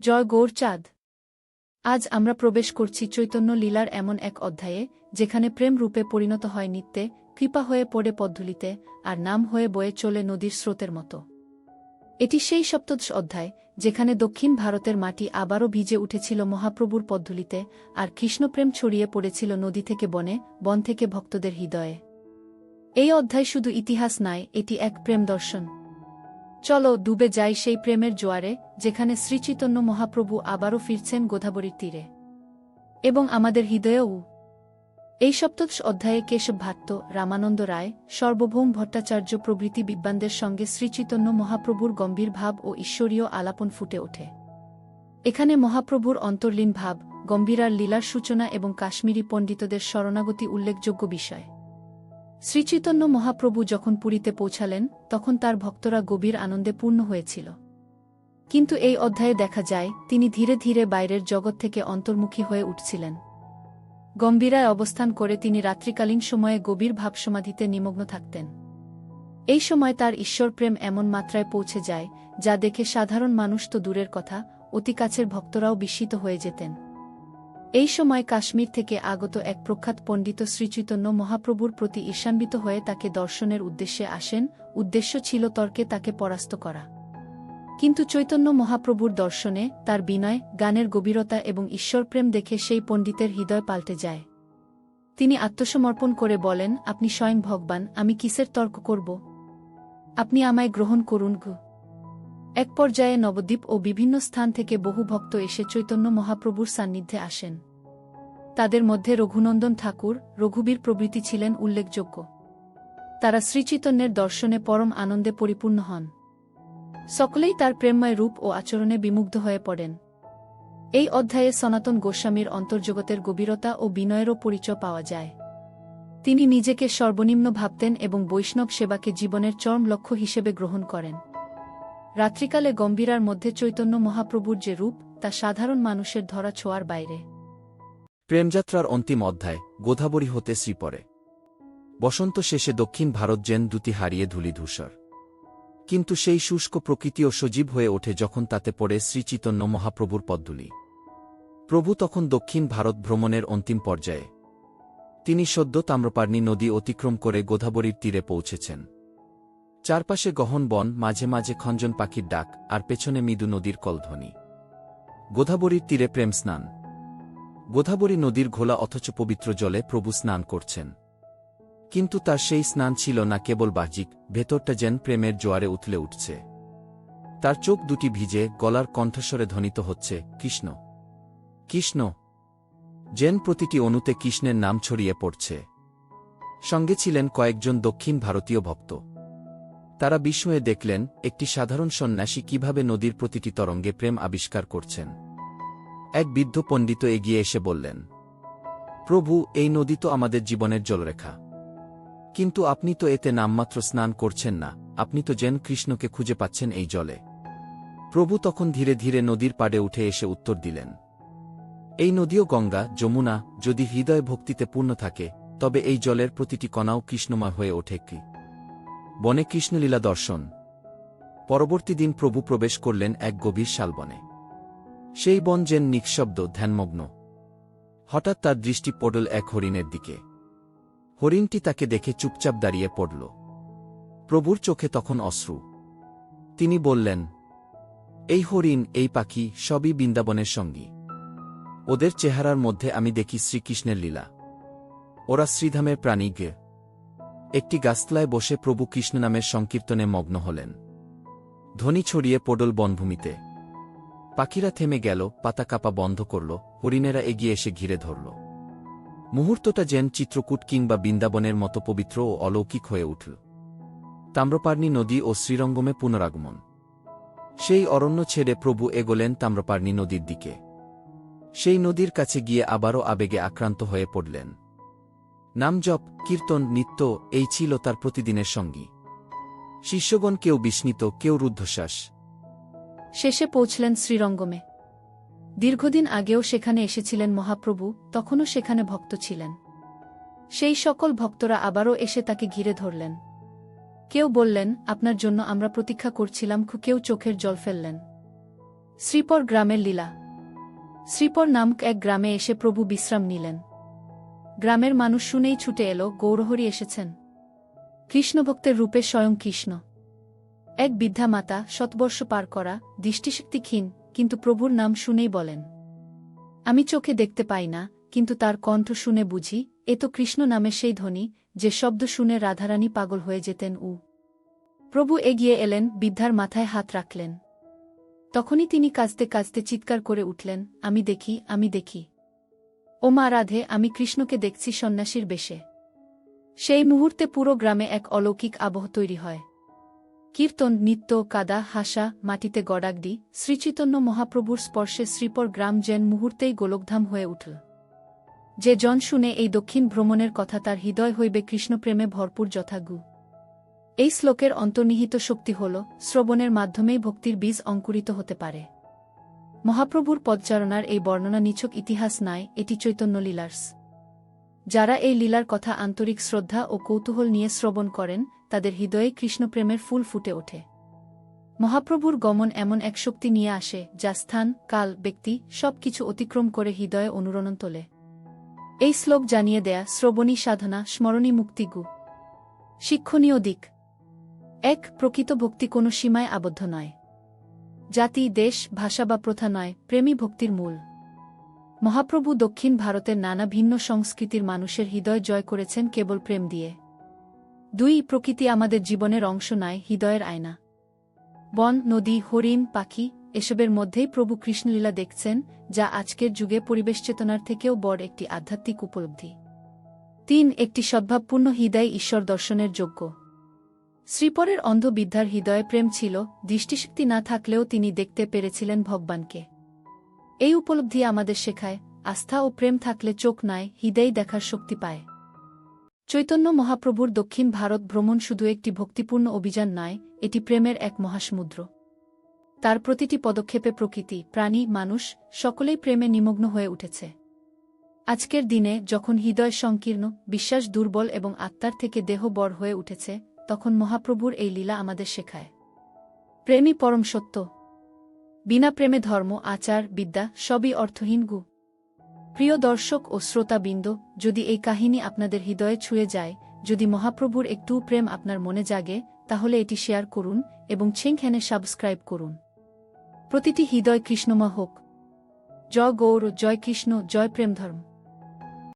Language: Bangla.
জয় গৌর চাঁদ। আজ আমরা প্রবেশ করছি চৈতন্য লীলার এমন এক অধ্যায়ে, যেখানে প্রেম রূপে পরিণত হয় নিত্যে, কৃপা হয়ে পড়ে পদ্ধলিতে আর নাম হয়ে বয়ে চলে নদীর স্রোতের মতো। এটি সেই সপ্তদশ অধ্যায়, যেখানে দক্ষিণ ভারতের মাটি আবারও ভিজে উঠেছিল মহাপ্রভুর পদ্ধলিতে আর কৃষ্ণপ্রেম ছড়িয়ে পড়েছিল নদী থেকে বনে, বন থেকে ভক্তদের হৃদয়ে। এই অধ্যায় শুধু ইতিহাস নয়, এটি এক প্রেম দর্শন। চলো ডুবে যাই সেই প্রেমের জোয়ারে, যেখানে শ্রীচৈতন্য মহাপ্রভু আবারও ফিরছেন গোদাবরীর তীরে। এবং আমাদের হৃদয়েও। এই সপ্তদশ অধ্যায়ে কেশব ভাট্ট, রামানন্দ রায়, সর্বভৌম ভট্টাচার্য প্রভৃতি বিদ্বানদের সঙ্গে শ্রীচৈতন্য মহাপ্রভুর গম্ভীর ভাব ও ঈশ্বরীয় আলাপন ফুটে ওঠে। এখানে মহাপ্রভুর অন্তর্লীন ভাব, গম্ভীরার লীলার সূচনা এবং কাশ্মীরি পণ্ডিতদের শরণাগতি উল্লেখযোগ্য বিষয়। শ্রীচৈতন্য মহাপ্রভু যখন পুরীতে পৌঁছালেন, তখন তার ভক্তরা গভীর আনন্দে পূর্ণ হয়েছিল। কিন্তু এই অধ্যায়ে দেখা যায়, তিনি ধীরে ধীরে বাইরের জগৎ থেকে অন্তর্মুখী হয়ে উঠছিলেন। গম্ভীরায় অবস্থান করে তিনি রাত্রিকালীন সময়ে গভীর ভাবসমাধিতে নিমগ্ন থাকতেন। এই সময় তার ঈশ্বরপ্রেম এমন মাত্রায় পৌঁছে যায়, যা দেখে সাধারণ মানুষ তো দূরের কথা, অতি কাছের ভক্তরাও বিস্মিত হয়ে যেতেন। এই সময় কাশ্মীর থেকে আগত এক প্রখ্যাত পণ্ডিত শ্রীচৈতন্য মহাপ্রভুর প্রতি ঈর্ষান্বিত হয়ে তাকে দর্শনের উদ্দেশ্যে আসেন, উদ্দেশ্য ছিল তর্কে তাকে পরাস্ত করা। কিন্তু চৈতন্য মহাপ্রভুর দর্শনে তার বিনয়, গানের গভীরতা এবং ঈশ্বরপ্রেম দেখে সেই পণ্ডিতের হৃদয় পাল্টে যায়। তিনি আত্মসমর্পণ করে বলেন, আপনি স্বয়ং ভগবান, আমি কিসের তর্ক করব? আপনি আমায় গ্রহণ করুন গু। এক পর্যায়ে নবদ্বীপ ও বিভিন্ন স্থান থেকে বহু ভক্ত এসে চৈতন্য মহাপ্রভুর সান্নিধ্যে আসেন। তাদের মধ্যে রঘুনন্দন ঠাকুর, রঘুবীর প্রভৃতি ছিলেন উল্লেখযোগ্য। তারা শ্রীচৈতন্যের দর্শনে পরম আনন্দে পরিপূর্ণ হন। সকলেই তার প্রেমময় রূপ ও আচরণে বিমুগ্ধ হয়ে পড়েন। এই অধ্যায়ে সনাতন গোস্বামীর অন্তর্জগতের গভীরতা ও বিনয়েরও পরিচয় পাওয়া যায়। তিনি নিজেকে সর্বনিম্ন ভাবতেন এবং বৈষ্ণব সেবাকে জীবনের চরম লক্ষ্য হিসেবে গ্রহণ করেন। রাত্রিকালে গম্ভীরার মধ্যে চৈতন্য মহাপ্রভুর যে রূপ, তা সাধারণ মানুষের ধরা ছোঁয়ার বাইরে। প্রেমযাত্রার অন্তিম অধ্যায় গোধাবরী হতে শ্রীপরে। বসন্ত শেষে দক্ষিণ ভারত জেন দুটি হারিয়ে ধূলিধূসর কিন্তু সেই শুষ্ক প্রকৃতিও সজীব হয়ে ওঠে যখন তাতে পড়ে শ্রীচৈতন্য মহাপ্রভুর পদ্মুলি প্রভু তখন দক্ষিণ ভারত ভ্রমণের অন্তিম পর্যায়ে। তিনি সদ্য তাম্রপার্ণী নদী অতিক্রম করে গোধাবরীর তীরে পৌঁছেছেন। চারপাশে গহন বন, মাঝে মাঝে খঞ্জন পাখির ডাক, আর পেছনে মৃদু নদীর কলধ্বনি। গোধাবরীর তীরে প্রেম স্নান। গোধাবরী নদীর ঘোলা অথচ পবিত্র জলে প্রভু স্নান করছেন। কিন্তু তার সেই স্নান ছিল না কেবল বাহ্যিক, ভেতরটা যেন প্রেমের জোয়ারে উথলে উঠছে। তার চোখ দুটি ভিজে, গলার কণ্ঠস্বরে ধ্বনিত হচ্ছে, কৃষ্ণ। কৃষ্ণ। যেন প্রতিটি অণুতে কৃষ্ণের নাম ছড়িয়ে পড়ছে। সঙ্গে ছিলেন কয়েকজন দক্ষিণ ভারতীয় ভক্ত। তারা বিস্ময়ে দেখলেন, একটি সাধারণ সন্ন্যাসী কীভাবে নদীর প্রতিটি তরঙ্গে প্রেম আবিষ্কার করছেন। এক বৃদ্ধ পণ্ডিত এগিয়ে এসে বললেন, প্রভু, এই নদী তো আমাদের জীবনের জলরেখা। কিন্তু আপনি তো এতে নামমাত্র স্নান করছেন না, আপনি তো যেন কৃষ্ণকে খুঁজে পাচ্ছেন এই জলে। প্রভু তখন ধীরে ধীরে নদীর পাড়ে উঠে এসে উত্তর দিলেন, এই নদীও গঙ্গা, যমুনা, যদি হৃদয় ভক্তিতে পূর্ণ থাকে, তবে এই জলের প্রতিটি কণাও কৃষ্ণময় হয়ে ওঠে কি? বনে কৃষ্ণলীলা দর্শন। পরবর্তী দিন প্রভু প্রবেশ করলেন এক গভীর শালবনে সেই বন যেন নিঃশব্দ, ধ্যানমগ্ন। হঠাৎ তার দৃষ্টি পড়ল এক হরিণের দিকে। হরিণটি তাকে দেখে চুপচাপ দাঁড়িয়ে পড়ল। প্রভুর চোখে তখন অশ্রু। তিনি বললেন, এই হরিণ, এই পাখি, সবই বৃন্দাবনের সঙ্গী। ওদের চেহারার মধ্যে আমি দেখি শ্রীকৃষ্ণের লীলা। ওরা শ্রীধামের প্রাণী গে। একটি গাছতলায় বসে প্রভু কৃষ্ণ নামের সংকীর্তনে মগ্ন হলেন। ধ্বনি ছড়িয়ে পডল বনভূমিতে। পাখিরা থেমে গেল, পাতা কাপা বন্ধ করল, হরিণেরা এগিয়ে এসে ঘিরে ধরল। মুহূর্তটা যেন চিত্রকূট কিংবা বৃন্দাবনের মতো পবিত্র ও অলৌকিক হয়ে উঠল। তাম্রপার্ণী নদী ও শ্রীরঙ্গমে পুনরাগমন। সেই অরণ্য ছেড়ে প্রভু এগোলেন তাম্রপার্ণী নদীর দিকে। সেই নদীর কাছে গিয়ে আবারও আবেগে আক্রান্ত হয়ে পড়লেন। নামজপ কীর্তন, নিত্য, এই ছিল তার প্রতিদিনের সঙ্গী। শিষ্যগণ কেউ বিস্মিত, কেউ রুদ্ধশ্বাস। শেষে পৌঁছলেন শ্রীরঙ্গমে। দীর্ঘদিন আগেও সেখানে এসেছিলেন মহাপ্রভু, তখনও সেখানে ভক্ত ছিলেন। সেই সকল ভক্তরা আবারও এসে তাকে ঘিরে ধরলেন। কেউ বললেন, আপনার জন্য আমরা প্রতীক্ষা করছিলাম কেউ চোখের জল ফেললেন। শ্রীপর গ্রামের লীলা। শ্রীপর নামক এক গ্রামে এসে প্রভু বিশ্রাম নিলেন। গ্রামের মানুষ শুনেই ছুটে এলো, গৌরহরি এসেছেন। কৃষ্ণভক্তের রূপে স্বয়ং কৃষ্ণ। এক বৃদ্ধা মাতা, শতবর্ষ পার করা, দৃষ্টিশক্তি ক্ষীণ, কিন্তু প্রভুর নাম শুনেই বলেন, আমি চোখে দেখতে পাই না, কিন্তু তার কণ্ঠ শুনে বুঝি, এ তো কৃষ্ণ নামে সেই ধ্বনি, যে শব্দ শুনে রাধারানী পাগল হয়ে যেতেন, উ। প্রভু এগিয়ে এলেন, বৃদ্ধার মাথায় হাত রাখলেন। তখনই তিনি কাঁচতে কাঁচতে চিৎকার করে উঠলেন, আমি দেখি আমি দেখি। ও মা রাধে, আমি কৃষ্ণকে দেখছি সন্ন্যাসীর বেশে। সেই মুহূর্তে পুরো গ্রামে এক অলৌকিক আবহ তৈরি হয়। কীর্তন, নৃত্য, কাদা, হাসা, মাটিতে গড়াগডি, শ্রীচৈতন্য মহাপ্রভুর স্পর্শে শ্রীপর গ্রাম যেন মুহূর্তেই গোলকধাম হয়ে উঠল। যে জন শুনে এই দক্ষিণ ভ্রমণের কথা তার হৃদয় হইবে কৃষ্ণপ্রেমে ভরপুর যথাগু। এই শ্লোকের অন্তর্নিহিত শক্তি হল, শ্রবণের মাধ্যমেই ভক্তির বীজ অঙ্কুরিত হতে পারে। মহাপ্রভুর পদচারণার এই বর্ণনা নিছক ইতিহাস নয় এটি চৈতন্য লীলার্স। যারা এই লীলার কথা আন্তরিক শ্রদ্ধা ও কৌতূহল নিয়ে শ্রবণ করেন, তাদের হৃদয়ে কৃষ্ণপ্রেমের ফুল ফুটে ওঠে। মহাপ্রভুর গমন এমন এক শক্তি নিয়ে আসে, যা স্থান, কাল, ব্যক্তি সব কিছু অতিক্রম করে হৃদয়ে অনুরণন তোলে। এই শ্লোক জানিয়ে দেয়া শ্রবণী সাধনা, স্মরণী মুক্তিগু শিক্ষণীয় দিক। এক, প্রকৃত ভক্তি কোনো সীমায় আবদ্ধ নয়। জাতি, দেশ, ভাষা বা প্রথা নয় প্রেমী ভক্তির মূল। মহাপ্রভু দক্ষিণ ভারতের নানা ভিন্ন সংস্কৃতির মানুষের হৃদয় জয় করেছেন কেবল প্রেম দিয়ে। দুই, প্রকৃতি আমাদের জীবনের অংশ নয়, হৃদয়ের আয়না। বন, নদী, হরিণ, পাখি, এসবের মধ্যেই প্রভু কৃষ্ণলীলা দেখছেন, যা আজকের যুগে পরিবেশ চেতনার থেকেও বড় একটি আধ্যাত্মিক উপলব্ধি। তিন, একটি সদ্ভাবপূর্ণ হৃদয় ঈশ্বর দর্শনের যোগ্য। শ্রীপরের অন্ধ বিদ্যার হৃদয়ে প্রেম ছিল, দৃষ্টিশক্তি না থাকলেও তিনি দেখতে পেরেছিলেন ভগবানকে। এই উপলব্ধি আমাদের শেখায়, আস্থা ও প্রেম থাকলে চোখ নয় হৃদয় দেখার শক্তি পায়। চৈতন্য মহাপ্রভুর দক্ষিণ ভারত ভ্রমণ শুধু একটি ভক্তিপূর্ণ অভিযান নয়, এটি প্রেমের এক মহাসমুদ্র। তার প্রতিটি পদক্ষেপে প্রকৃতি, প্রাণী, মানুষ, সকলেই প্রেমে নিমগ্ন হয়ে উঠেছে। আজকের দিনে যখন হৃদয় সংকীর্ণ, বিশ্বাস দুর্বল এবং আত্মার থেকে দেহ বড় হয়ে উঠেছে তখন মহাপ্রভুর এই লীলা আমাদের শেখায়। প্রেমই পরম সত্য। বিনা প্রেমে ধর্ম, আচার, বিদ্যা সবই অর্থহীন গু। প্রিয় দর্শক ও শ্রোতাবৃন্দ, যদি এই কাহিনী আপনাদের হৃদয়ে ছুঁয়ে যায়, যদি মহাপ্রভুর একটু প্রেম আপনার মনে জাগে, তাহলে এটি শেয়ার করুন এবং ছেংখ্যানে সাবস্ক্রাইব করুন। প্রতিটি হৃদয় কৃষ্ণমা হোক। জয় গৌর, জয় কৃষ্ণ, জয় প্রেম ধর্ম।